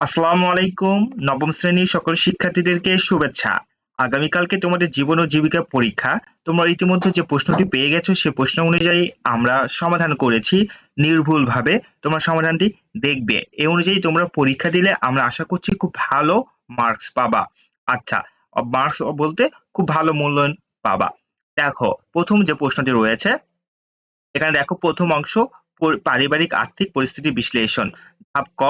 আসসালামু আলাইকুম। নবম শ্রেণির সকল শিক্ষার্থীদেরকে শুভেচ্ছা। আগামীকালকে তোমাদের জীবন ও জীবিকা পরীক্ষা। তোমরা ইতিমধ্যে যে প্রশ্নটি পেয়ে গেছো, সে প্রশ্ন অনুযায়ী আমরা সমাধান করেছি নির্ভুলভাবে। তোমরা সমাধানটি দেখবে। এই অনুযায়ী তোমরা পরীক্ষা দিলে আমরা আশা করছি খুব ভালো মার্কস পাবা। আচ্ছা মার্কস বলতে খুব ভালো মূল্যায়ন পাবা। দেখো, প্রথম যে প্রশ্নটি রয়েছে, এখানে দেখো প্রথম অংশ পারিবারিক আর্থিক পরিস্থিতি বিশ্লেষণ। ধাপ ক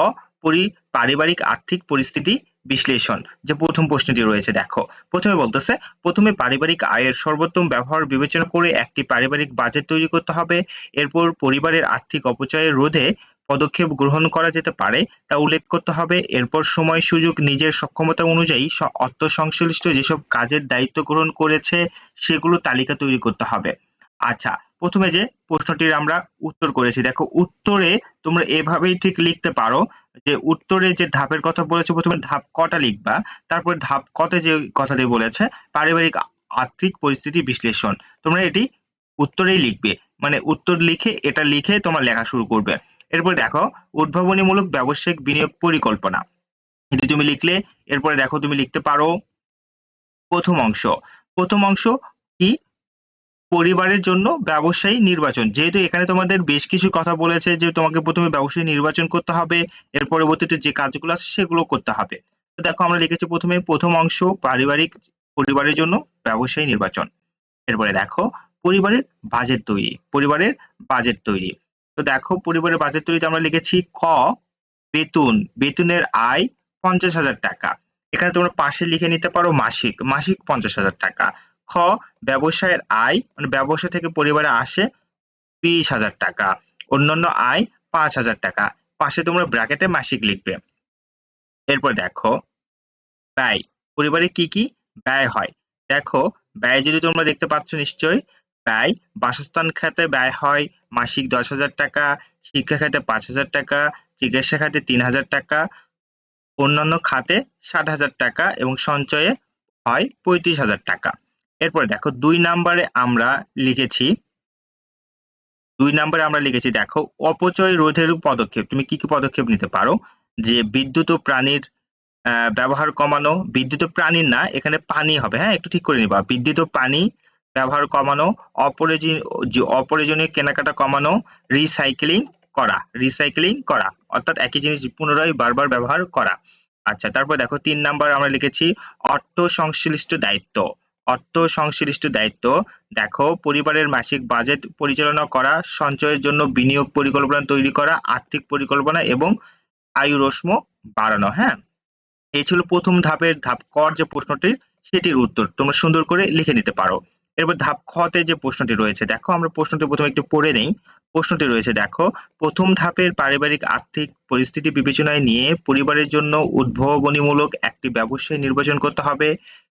পারিবারিক আর্থিক পরিস্থিতি বিশ্লেষণ যে প্রথম প্রশ্নটি রয়েছে, দেখো। প্রথমে বলতেছে, প্রথমে পারিবারিক আয়ের সর্বোত্তম ব্যবহার বিবেচনা করে একটি পারিবারিক বাজেট তৈরি করতে হবে। এরপর পরিবারের আর্থিক অপচয়ের রোধে পদক্ষেপ গ্রহণ করা যেতে পারে তা উল্লেখ করতে হবে। এরপর সময় সুযোগ নিজের সক্ষমতা অনুযায়ী অর্থ সংশ্লিষ্ট যেসব কাজের দায়িত্ব গ্রহণ করেছে সেগুলো তালিকা তৈরি করতে হবে। আচ্ছা প্রথমে যে প্রশ্নটির আমরা উত্তর করেছি, দেখো উত্তরে তোমরা এভাবেই ঠিক লিখতে পারো যে উত্তরে যে ধাপের কথা বলেছে, প্রথমে ধাপ কটা লিখবা, তারপর ধাপ কতে যে কথাটি বলেছে, পারিবারিক আর্থিক পরিস্থিতি বিশ্লেষণ। তোমরা এটি উত্তরেই লিখবে মানে উত্তর লিখে এটা লিখে তোমার লেখা শুরু করবে। এরপর দেখো, উদ্ভাবনীমূলক ব্যবসায়িক বিনিয়োগ পরিকল্পনা। এটি তুমি লিখলে, এরপরে দেখো তুমি লিখতে পারো প্রথম অংশ। প্রথম অংশ কি? পরিবারের জন্য ব্যবসায়ী নির্বাচন। যেহেতু এখানে তোমাদের বেশ কিছু কথা বলেছে যে তোমাকে প্রথমে ব্যবসায়ী নির্বাচন করতে হবে, এর পরবর্তীতে যে কাজগুলো আছে সেগুলো করতে হবে। তো দেখো আমরা লিখেছি প্রথমে প্রথম অংশ, পারিবারিক পরিবারের জন্য ব্যবসায়ী নির্বাচন। এরপরে দেখো পরিবারের বাজেট তৈরি, পরিবারের বাজেট তৈরি। তো দেখো পরিবারের বাজেট তৈরিতে আমরা লিখেছি ক, বেতন, বেতনের আয় পঞ্চাশ হাজার টাকা। এখানে তোমরা পাশে লিখে নিতে পারো মাসিক মাসিক পঞ্চাশ হাজার টাকা। খ, ব্যবসায়ের আয় মানে ব্যবসা থেকে পরিবারে আসে বিশ হাজার টাকা। অন্যান্য আয় পাঁচ হাজার টাকা। পাশে তোমরা ব্র্যাকেটে মাসিক লিখবে। এরপর দেখো, ব্যয়। পরিবারে কি কি ব্যয় হয়? দেখো, ব্যয় যদি তোমরা দেখতে পাচ্ছ নিশ্চয়ই, ব্যয় বাসস্থান খাতে ব্যয় হয়, মাসিক দশ হাজার টাকা, শিক্ষা খাতে পাঁচ হাজার টাকা, চিকিৎসা খাতে তিন হাজার টাকা, অন্যান্য খাতে ষাট হাজার টাকা এবং সঞ্চয়ে হয় পঁয়ত্রিশ হাজার টাকা। এরপরে দেখো দুই নাম্বারে আমরা লিখেছি, দুই নাম্বারে আমরা লিখেছি, দেখো অপচয় রোধের পদক্ষেপ, তুমি কি কি পদক্ষেপ নিতে পারো? যে বিদ্যুৎ ও প্রাণীর ব্যবহার কমানো, বিদ্যুৎ প্রাণীর না, এখানে পানি হবে হ্যাঁ একটু ঠিক করে নিবা, বিদ্যুৎ ও পানি ব্যবহার কমানো অপ্রয়োজনীয় যে অপ্রয়োজনীয় কেনাকাটা কমানো রিসাইক্লিং করা রিসাইক্লিং করা, অর্থাৎ একই জিনিস পুনরায় বারবার ব্যবহার করা। আচ্ছা তারপর দেখো তিন নাম্বার আমরা লিখেছি অর্থ সংশ্লিষ্ট দায়িত্ব অর্থ সংশ্লিষ্ট দায়িত্ব। দেখো, পরিবারের মাসিক বাজেট পরিচালনা করা, সঞ্চয়ের জন্য বিনিয়োগ পরিকল্পনা তৈরি করা, আর্থিক পরিকল্পনা এবং আয়ুরস্ম বাড়ানো হ্যাঁ? এই ছিল প্রথম ধাপের ধাপ কর যে প্রশ্নটি সেটির উত্তর। তোমরা সুন্দর করে লিখে নিতে পারো। এরপর ধাপ খতে যে প্রশ্নটি রয়েছে, দেখো, আমরা প্রশ্নটি প্রথমে একটু পড়ে নেই। প্রশ্নটি রয়েছে, দেখো, প্রথম ধাপের পারিবারিক আর্থিক পরিস্থিতি বিবেচনায় নিয়ে পরিবারের জন্য উদ্ভাবনীমূলক একটি ব্যবসায় নির্বাচন করতে হবে।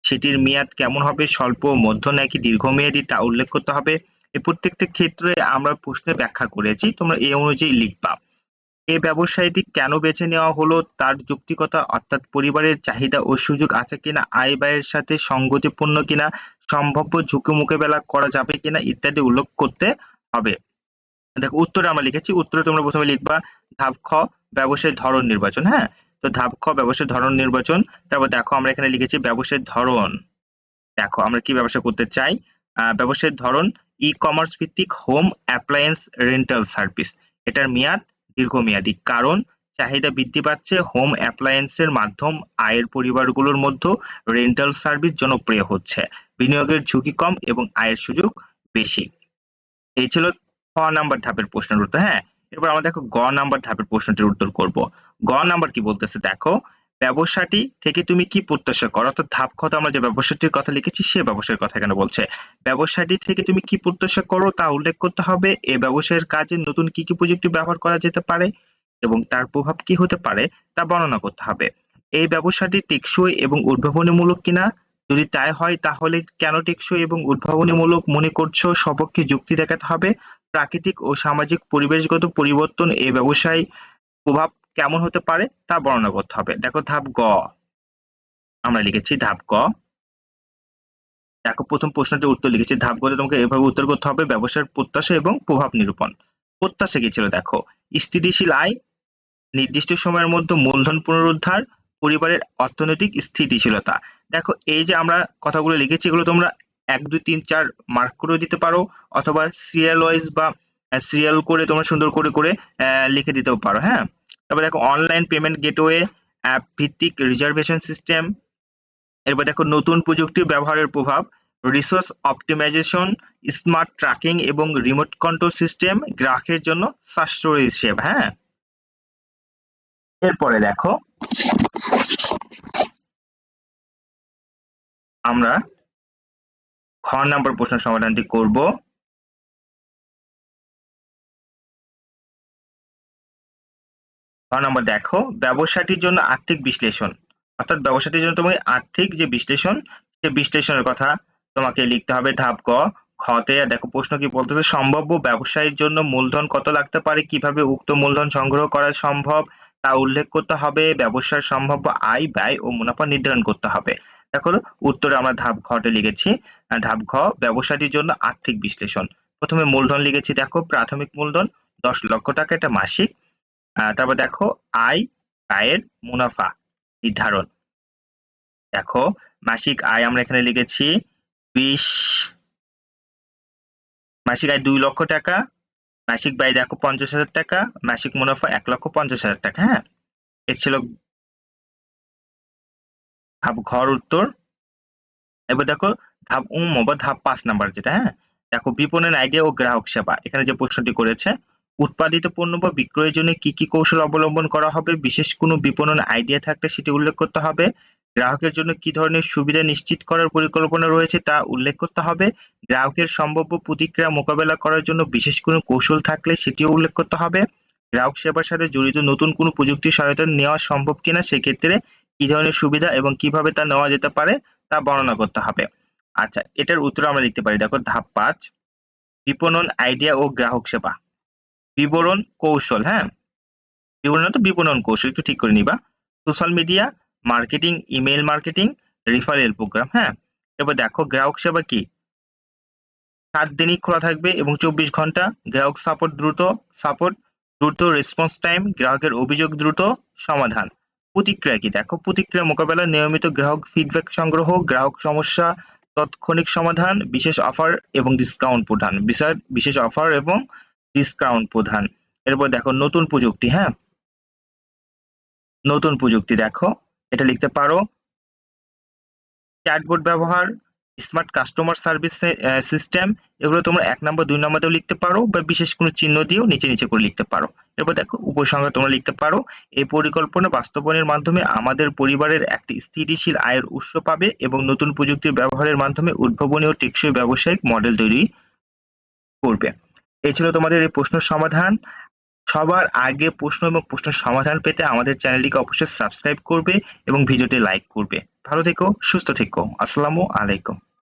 সেটির মেয়াদ কেমন হবে? স্বল্প, মধ্য নাকি দীর্ঘমেয়াদী? তা উল্লেখ করতে হবে। এই প্রত্যেকটা ক্ষেত্রে আমরা প্রশ্নে ব্যাখ্যা করেছি। তোমরা এই অনুযায়ী লিখবা। এই ব্যবসায়টি কেন বেছে নেওয়া হলো? তার যৌক্তিকতা, অর্থাৎ পরিবারের চাহিদা ও সুযোগ আছে কিনা? আয় ব্যয়ের সাথে সঙ্গতিপূর্ণ কিনা? সম্ভাব্য ঝুঁকি মোকাবেলা করা যাবে কিনা? ইত্যাদি উল্লেখ করতে হবে। দেখো, উত্তরে আমরা লিখেছি। উত্তরে তোমরা প্রথমে লিখবা ধাপ খ ব্যবসায়ের ধরন নির্বাচন হ্যাঁ? তো ধাপ খ ব্যবসায়ের ধরন নির্বাচন। তারপর দেখো আমরা এখানে লিখেছি ব্যবসায়ের ধরন। দেখো আমরা কি ব্যবসা করতে চাই? আহ, ব্যবসায়ের ধরন ই কমার্স ভিত্তিক হোম অ্যাপ্লায়েন্স রেন্টাল সার্ভিস এটার মেয়াদ দীর্ঘমেয়াদী। কারণ চাহিদা বৃদ্ধি পাচ্ছে হোম অ্যাপ্লায়েন্সের মাধ্যম আয়ের পরিবারগুলোর মধ্যে। রেন্টাল সার্ভিস জনপ্রিয় হচ্ছে। বিনিয়োগের ঝুঁকি কম এবং আয়ের সুযোগ বেশি। এই ছিল খ নাম্বার ধাপের প্রশ্নের উত্তর হ্যাঁ? এরপর আমরা দেখো গ নাম্বার ধাপের প্রশ্নটির উত্তর করব। গ নাম্বার কি বলতেছে? দেখো, ব্যবসাটি থেকে তুমি কি প্রত্যাশা করো? অর্থাৎ ধাপ খতে আমরা যে ব্যবসাটির কথা লিখেছি, সে ব্যবসার কথা কেন বলছে। ব্যবসাটি থেকে তুমি কি প্রত্যাশা করো তা উল্লেখ করতে হবে। এ ব্যবসায়ের কাজে নতুন কি কি প্রযুক্তি ব্যবহার করা যেতে পারে এবং তার প্রভাব কি হতে পারে তা বর্ণনা করতে হবে। এই ব্যবসাটি টেকসই এবং উদ্ভাবনীমূলক কিনা? যদি তাই হয়, তাহলে কেন টেকসই এবং উদ্ভাবনীমূলক মনে করছ? সপক্ষে যুক্তি দেখাতে হবে। প্রাকৃতিক ও সামাজিক পরিবেশগত পরিবর্তন এই ব্যবসায় প্রভাব কেমন হতে পারে তা বর্ণনা করতে হবে। দেখো ধাপ গ। আমরা লিখেছি ধাপ গ। দেখো প্রথম প্রশ্নটির উত্তর লিখেছি। ধাপ গতে তোমাকে এভাবে উত্তর করতে হবে, ব্যবসার প্রত্যাশা এবং প্রভাব নিরূপণ। প্রত্যাশা কি ছিল? দেখো, স্থিতিশীল আয়, নির্দিষ্ট সময়ের মধ্যে মূলধন পুনরুদ্ধার, পরিবারের অর্থনৈতিক স্থিতিশীলতা। দেখো, এই যে আমরা কথাগুলো লিখেছি, এগুলো তোমরা এক, দুই, তিন, চার মার্ক করে দিতে পারো, অথবা সিরিয়াল ওয়াইজ বা সিরিয়াল করে তোমরা সুন্দর করে করে লিখে দিতেও পারো হ্যাঁ? তারপর দেখো অনলাইন পেমেন্ট গেটওয়ে অ্যাপ ভিত্তিক রিজার্ভেশন সিস্টেম এরপর দেখো নতুন প্রযুক্তির ব্যবহারের প্রভাব রিসোর্স অপটিমাইজেশন স্মার্ট ট্র্যাকিং এবং রিমোট কন্ট্রোল সিস্টেম গ্রাহকের জন্য সাশ্রয়ী সেবা হ্যাঁ? এরপরে দেখো আমরা খ নম্বর প্রশ্ন সমাধানটি করব। খ নম্বর দেখো ব্যবসাটির জন্য আর্থিক বিশ্লেষণ। অর্থাৎ ব্যবসাটির জন্য তোমাকে আর্থিক যে বিশ্লেষণ সে বিশ্লেষণের কথা তোমাকে লিখতে হবে ধাপ ক, খতে। দেখো প্রশ্ন কি বলতেছে, সম্ভাব্য ব্যবসায়ীর জন্য মূলধন কত লাগতে পারে? কীভাবে উক্ত মূলধন সংগ্রহ করা সম্ভব? তা উল্লেখ করতে হবে, ব্যবসার সম্ভাব্য আয়, ব্যয় ও মুনাফা নির্ধারণ করতে হবে। দেখো উত্তরে আমরা ধাপ ঘটে লিখেছি। ধাপ ঘ ব্যবসাটির জন্য আর্থিক বিশ্লেষণ। প্রথমে মূলধন লিখেছি, দেখো প্রাথমিক মূলধন, দশ লক্ষ টাকা, এটা মাসিক। তারপর দেখো আয় আয়ের মুনাফা নির্ধারণ। দেখো, মাসিক আয় আমরা এখানে লিখেছি বিশ, মাসিক আয় দুই লক্ষ টাকা, মাসিক ব্যয় দেখো পঞ্চাশ হাজার টাকা, মাসিক মুনাফা এক লক্ষ পঞ্চাশ হাজার টাকা হ্যাঁ? এর ছিল ধাপ ঘর উত্তর। এবার দেখো, ধাপ উম বা ধাপ পাঁচ নাম্বার যেটা হ্যাঁ? দেখো বিপণন আইডিয়া ও গ্রাহক সেবা। এখানে যে প্রশ্নটি করেছে উৎপাদিত পণ্য বা বিক্রয়ের জন্য কি কি কৌশল অবলম্বন করা হবে? বিশেষ কোনো বিপণন আইডিয়া থাকলে সেটি উল্লেখ করতে হবে। গ্রাহকের জন্য কি ধরনের সুবিধা নিশ্চিত করার পরিকল্পনা রয়েছে তা উল্লেখ করতে হবে। গ্রাহকের সম্ভাব্য প্রতিক্রিয়া মোকাবেলা করার জন্য বিশেষ কোনো কৌশল থাকলে সেটিও উল্লেখ করতে হবে। গ্রাহক সেবার সাথে জড়িত নতুন কোনো প্রযুক্তি সহায়তা নেওয়া সম্ভব কিনা সেক্ষেত্রে কি ধরনের সুবিধা এবং কীভাবে তা নেওয়া যেতে পারে তা বর্ণনা করতে হবে। আচ্ছা এটার উত্তর আমরা লিখতে পারি। দেখো, ধাপ পাঁচ, বিপণন আইডিয়া ও গ্রাহক সেবা। বিবরণ কৌশল হ্যাঁ? বিবরণ তো বিপণন কৌশল, একটু ঠিক করে নিবা। Social media marketing email marketing referral programme হ্যাঁ? এবার দেখো, গ্রাহক সেবা কি? সাত দিনই খোলা থাকবে এবং চব্বিশ ঘণ্টা। গ্রাহক সাপোর্ট দ্রুত সাপোর্ট দ্রুত রেসপন্স টাইম গ্রাহকের অভিযোগ দ্রুত সমাধান। প্রতিক্রিয়া কি? দেখো, প্রতিক্রিয়া মোকাবেলা, নিয়মিত গ্রাহক ফিডব্যাক সংগ্রহ, গ্রাহক সমস্যা তাৎক্ষণিক সমাধান, বিশেষ অফার এবং ডিসকাউন্ট প্রদান। বিশেষ অফার এবং ডিসকাউন্ট প্রধান। এরপর দেখো নতুন প্রযুক্তি হ্যাঁ? নতুন প্রযুক্তি দেখো, এটা লিখতে পারো। চ্যাটবোর্ড ব্যবহার স্মার্ট কাস্টমার সার্ভিস সিস্টেম এগুলো তোমরা এক নম্বর, দুই নম্বরেও লিখতে পারো বা বিশেষ কোনো চিহ্ন দিয়েও নিচে নিচে করে লিখতে পারো। এরপর দেখো উপসংহার তোমরা লিখতে পারো, এই পরিকল্পনা বাস্তবায়নের মাধ্যমে আমাদের পরিবারের একটি স্থিতিশীল আয়ের উৎস পাবে এবং নতুন প্রযুক্তির ব্যবহারের মাধ্যমে উদ্ভাবনী ও টেকসই ব্যবসায়িক মডেল তৈরি করবে। এই ছিল তোমাদের এই প্রশ্ন সমাধান। সবার আগে প্রশ্ন এবং প্রশ্নের সমাধান পেতে আমাদের চ্যানেলটিকে অবশ্যই সাবস্ক্রাইব করবে এবং ভিডিওটি লাইক করবে। ভালো থেকো, সুস্থ থেকো। আসসালামু আলাইকুম।